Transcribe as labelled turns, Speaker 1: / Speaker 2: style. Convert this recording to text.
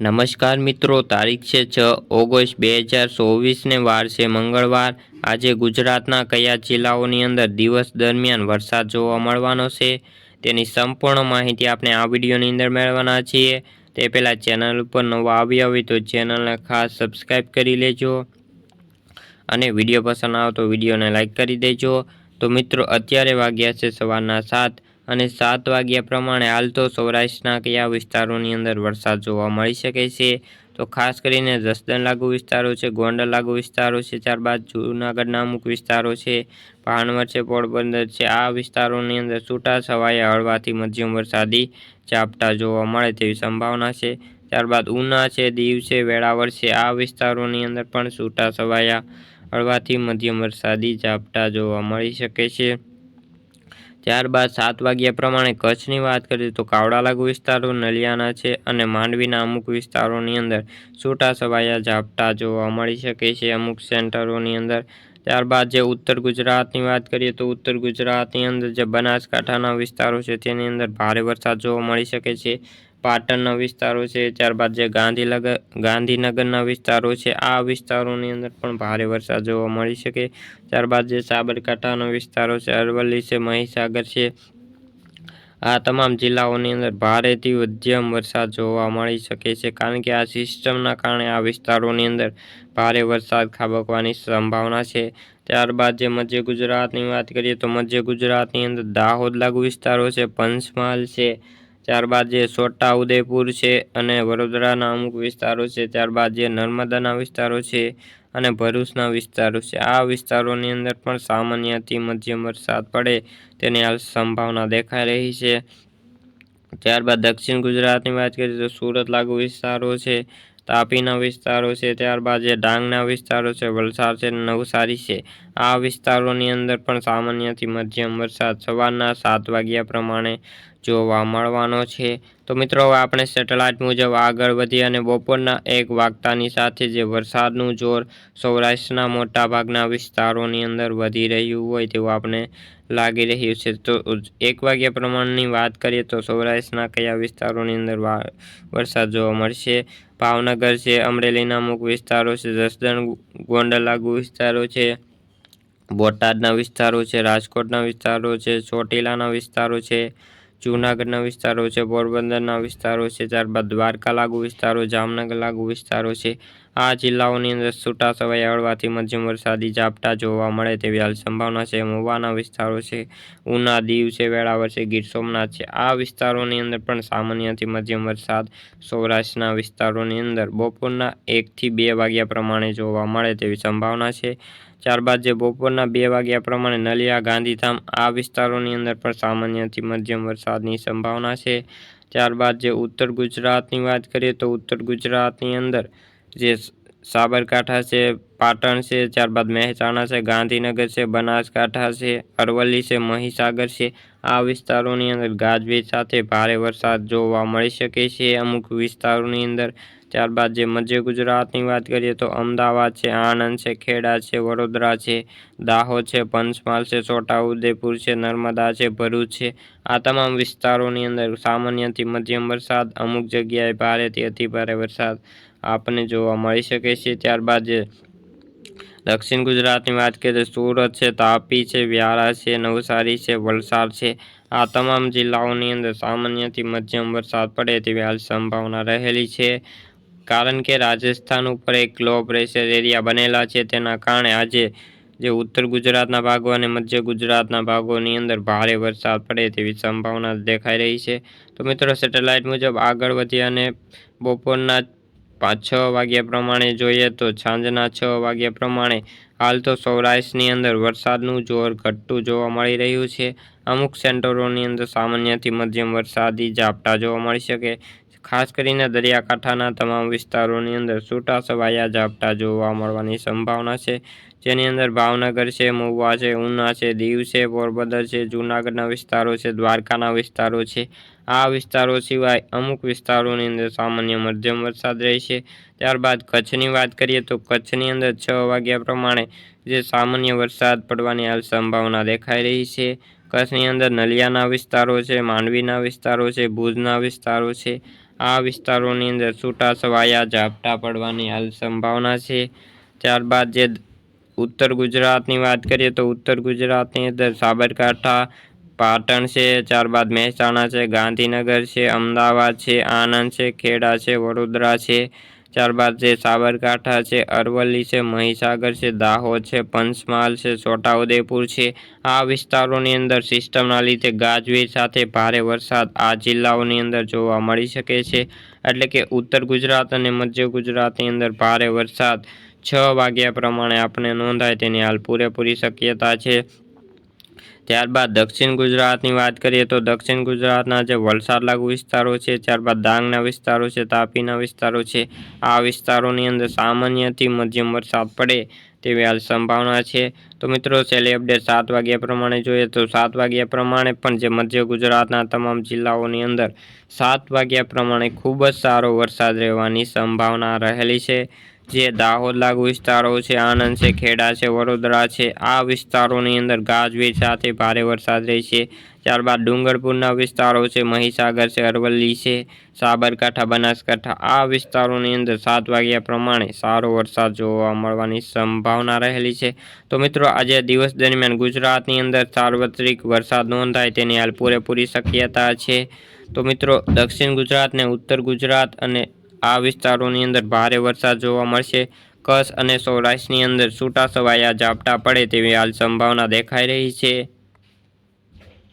Speaker 1: નમસ્કાર મિત્રો, તારીખ છે છ ઓગસ્ટ બે હજાર ચોવીસને વાર છે મંગળવાર. આજે ગુજરાતના કયા જિલ્લાઓની અંદર દિવસ દરમિયાન વરસાદ જોવા મળવાનો છે તેની સંપૂર્ણ માહિતી આપણે આ વિડીયોની અંદર મેળવવાના છીએ. તે પહેલાં ચેનલ ઉપર નવા આવ્યા હોય તો ચેનલને ખાસ સબસ્ક્રાઈબ કરી લેજો અને વીડિયો પસંદ આવે તો વિડીયોને લાઇક કરી દેજો. તો મિત્રો, અત્યારે વાગ્યા છે સવારના સાત. અને સાત વાગ્યા પ્રમાણે હાલ તો સૌરાષ્ટ્રના કયા વિસ્તારોની અંદર વરસાદ જોવા મળી શકે છે? તો ખાસ કરીને જસદણ લાગુ વિસ્તારો છે, ગોંડલ લાગુ વિસ્તારો છે, ત્યારબાદ જૂનાગઢના અમુક વિસ્તારો છે ભાણવર છે, પોરબંદર છે. આ વિસ્તારોની અંદર છૂટા છવાયા હળવાથી મધ્યમ વરસાદી ઝાપટા જોવા મળે તેવી સંભાવના છે. ત્યારબાદ ઉના છે, દીવ છે, વેળાવળ છે. આ વિસ્તારોની અંદર પણ છૂટા છવાયા હળવાથી મધ્યમ વરસાદી ઝાપટા જોવા મળી શકે છે. ત્યારબાદ સાત વાગ્યા પ્રમાણે કચ્છની વાત કરીએ તો કાવડા વિસ્તારો નલિયાના છે અને માંડવીના અમુક વિસ્તારોની અંદર છૂટા છવાયા ઝાપટા જોવા મળી શકે છે અમુક સેન્ટરોની અંદર. ત્યારબાદ જે ઉત્તર ગુજરાતની વાત કરીએ તો ઉત્તર ગુજરાતની અંદર જે બનાસકાંઠાના વિસ્તારો છે તેની અંદર ભારે વરસાદ જોવા મળી શકે છે. પાટણના વિસ્તારો છે, ત્યારબાદ જે ગાંધીનગર, ગાંધીનગરના વિસ્તારો છે, આ વિસ્તારોની અંદર પણ ભારે વરસાદ જોવા મળી શકે. ત્યારબાદ જે સાબરકાંઠાના વિસ્તારો છે, અરવલ્લી છે, મહીસાગર છે, આ તમામ જિલ્લાઓની અંદર ભારેથી મધ્યમ વરસાદ જોવા મળી શકે છે, કારણ કે આ સિસ્ટમના કારણે આ વિસ્તારોની અંદર ભારે વરસાદ ખાબકવાની સંભાવના છે. ત્યારબાદ જે મધ્ય ગુજરાતની વાત કરીએ તો મધ્ય ગુજરાતની અંદર દાહોદ લાગુ વિસ્તારો છે, પંચમહાલ છે ત્યારબાદ જે છોટા ઉદયપુર છે અને વડોદરાના અમુક વિસ્તારો છે, ત્યારબાદ જે નર્મદાના વિસ્તારો છે અને ભરૂચના વિસ્તારો છે. આ વિસ્તારોની અંદર પણ સામાન્યથી મધ્યમ વરસાદ પડે તેની હાલ સંભાવના દેખાઈ રહી છે. ત્યારબાદ દક્ષિણ ગુજરાતની વાત કરીએ તો સુરત લાગુ વિસ્તારો છે, તાપીના વિસ્તારો છે, ત્યારબાદ જે ડાંગના વિસ્તારો છે, વલસાડ છે નવસારી છે. આ વિસ્તારોની અંદર પણ સામાન્યથી મધ્યમ વરસાદ સવારના સાત વાગ્યા પ્રમાણે જોવા મળવાનો છે. તો મિત્રો, હવે આપણે સેટેલાઇટ મુજબ આગળ વધી અને બપોરના એક વાગતાની સાથે જે વરસાદનું જોર સૌરાષ્ટ્રના મોટાભાગના વિસ્તારોની અંદર વધી રહ્યું હોય તેવું આપણે લાગી રહ્યું છે. તો એક વાગ્યા પ્રમાણની વાત કરીએ તો સૌરાષ્ટ્રના કયા વિસ્તારોની અંદર વરસાદ જોવા મળશે? ભાવનગર છે, અમરેલીના અમુક વિસ્તારો છે, જસદણ ગોંડલાગુ વિસ્તારો છે, બોટાદના વિસ્તારો છે, રાજકોટના વિસ્તારો છે, ચોટીલાના વિસ્તારો છે જૂનાગઢના વિસ્તારો છે, પોરબંદરના વિસ્તારો છે, ત્યારબાદ દ્વારકા લાગુ વિસ્તારો, જામનગર લાગુ વિસ્તારો છે. આ જિલ્લાઓની અંદર છૂટા છવાયા હળવાથી મધ્યમ વરસાદી ઝાપટા જોવા મળે તેવી હાલ સંભાવના છે. મહુવાના વિસ્તારો છે, ઉના, દીવ છે વેળાવર છે, ગીર સોમનાથ છે. આ વિસ્તારોની અંદર પણ સામાન્યથી મધ્યમ વરસાદ સૌરાષ્ટ્રના વિસ્તારોની અંદર બપોરના એકથી બે વાગ્યા પ્રમાણે જોવા મળે તેવી સંભાવના છે. ત્યારબાદ જે બપોરના બે વાગ્યા પ્રમાણે નલિયા ગાંધીધામ આ વિસ્તારોની અંદર પણ સામાન્યથી મધ્યમ વરસાદની સંભાવના છે. ત્યારબાદ જે ઉત્તર ગુજરાતની વાત કરીએ તો ઉત્તર ગુજરાતની અંદર જે સાબરકાંઠા છે, પાટણ છે ત્યારબાદ મહેસાણા છે, ગાંધીનગર છે, બનાસકાંઠા છે, અરવલ્લી છે, મહીસાગર છે. આ વિસ્તારોની અંદર ગાજવીજ સાથે ભારે વરસાદ જોવા મળી શકે છે. અમુક વિસ્તારોની અંદર ત્યારબાદ જે મધ્ય ગુજરાતની વાત કરીએ તો અમદાવાદ છે, આણંદ છે, ખેડા છે, વડોદરા છે, દાહોદ છે, પંચમહાલ છે, છોટાઉદેપુર છે, નર્મદા છે, ભરૂચ છે. આ તમામ વિસ્તારોની અંદર સામાન્યથી મધ્યમ વરસાદ, અમુક જગ્યાએ ભારેથી અતિભારે વરસાદ આપણને જોવા મળી શકે છે. ત્યારબાદ જે દક્ષિણ ગુજરાતની વાત કરીએ તો સુરત છે, તાપી છે, વ્યારા છે, નવસારી છે, વલસાડ છે. આ તમામ જિલ્લાઓની અંદર સામાન્યથી મધ્યમ વરસાદ પડે તેવી હાલ સંભાવના રહેલી છે. કારણ કે રાજસ્થાન ઉપર એક લો પ્રેશર એરિયા બનેલા છે, તેના કારણે આજે જે ઉત્તર ગુજરાતના ભાગો અને મધ્ય ગુજરાતના ભાગોની અંદર ભારે વરસાદ પડે તેવી સંભાવના દેખાઈ રહી છે. તો મિત્રો સેટેલાઇટ મુજબ આગળ વધી અને બપોરના પાંચ છ વાગ્યા પ્રમાણે જોઈએ તો સાંજના છ વાગ્યા પ્રમાણે હાલ તો સૌરાષ્ટ્રની અંદર વરસાદનું જોર ઘટતું જોવા મળી રહ્યું છે. અમુક સેન્ટરોની અંદર સામાન્યથી મધ્યમ વરસાદી ઝાપટા જોવા મળી શકે. ખાસ કરીને દરિયાકાંઠાના તમામ વિસ્તારોની અંદર છૂટા છવાયા ઝાપટા જોવા મળવાની સંભાવના છે. જેની અંદર ભાવનગર છે, મહુવા છે, ઉના છે, દીવ છે, પોરબંદર છે, જૂનાગઢના વિસ્તારો છે, દ્વારકાના વિસ્તારો છે. આ વિસ્તારો સિવાય અમુક વિસ્તારોની અંદર સામાન્ય મધ્યમ વરસાદ રહેશે ત્યારબાદ કચ્છની વાત કરીએ તો કચ્છની અંદર છ વાગ્યા પ્રમાણે જે સામાન્ય વરસાદ પડવાની હાલ સંભાવના દેખાઈ રહી છે. કચ્છની અંદર નલિયાના વિસ્તારો છે, માંડવીના વિસ્તારો છે, ભુજના વિસ્તારો છે. આ વિસ્તારોની અંદર છૂટા છવાયા, ઝાપટા પડવાની હાલ સંભાવના છે. ત્યારબાદ જે ઉત્તર ગુજરાતની વાત કરીએ તો ઉત્તર ગુજરાતની અંદર સાબરકાંઠા, પાટણ છે ત્યારબાદ મહેસાણા છે, ગાંધીનગર છે, અમદાવાદ છે, આણંદ છે, ખેડા છે, વડોદરા છે. ત્યારબાદ જે સાબરકાંઠા છે, અરવલ્લી છે, મહીસાગર છે, દાહોદ છે, પંચમહાલ છે, છોટાઉદેપુર છે. આ વિસ્તારોની અંદર સિસ્ટમના લીધે ગાજવીજ સાથે ભારે વરસાદ આ જિલ્લાઓની અંદર જોવા મળી શકે છે. એટલે કે ઉત્તર ગુજરાત અને મધ્ય ગુજરાતની અંદર ભારે વરસાદ છ વાગ્યા પ્રમાણે આપણે નોંધાય તેની હાલ પૂરેપૂરી શક્યતા છે. ત્યારબાદ દક્ષિણ ગુજરાતની વાત કરીએ તો દક્ષિણ ગુજરાતના જે વલસાડ લાગુ વિસ્તારો છે, ત્યારબાદ ડાંગના વિસ્તારો છે, તાપીના વિસ્તારો છે, આ વિસ્તારોની અંદર સામાન્યથી મધ્યમ વરસાદ પડે તેવી હાલ સંભાવના છે. તો મિત્રો, છેલ્લી અપડેટ સાત વાગ્યા પ્રમાણે જોઈએ તો સાત વાગ્યા પ્રમાણે પણ જે મધ્ય ગુજરાતના તમામ જિલ્લાઓની અંદર સાત વાગ્યા પ્રમાણે ખૂબ જ સારો વરસાદ રહેવાની સંભાવના રહેલી છે. જે દાહોદ લાગુ વિસ્તારો છે, આણંદ છે, ખેડા છે, વડોદરા છે, આ વિસ્તારોની અંદર ગાજવીજ સાથે ભારે વરસાદ રહેશે ત્યારબાદ ડુંગરપુરના વિસ્તારો છે, મહીસાગર છે, અરવલ્લી છે, સાબરકાંઠા, બનાસકાંઠા, આ વિસ્તારોની અંદર સાત વાગ્યા પ્રમાણે સારો વરસાદ જોવા મળવાની સંભાવના રહેલી છે. તો મિત્રો, આજે દિવસ દરમિયાન ગુજરાતની અંદર સાર્વત્રિક વરસાદ નોંધાય તેની હાલ પૂરેપૂરી શક્યતા છે. તો મિત્રો, દક્ષિણ ગુજરાત ને ઉત્તર ગુજરાત અને આ વિસ્તારોની અંદર ભારે વરસાદ જોવા મળશે. કચ્છ અને સૌરાષ્ટ્રની અંદર છૂટાછવાયા ઝાપટા પડે તેવી હાલ સંભાવના દેખાઈ રહી છે.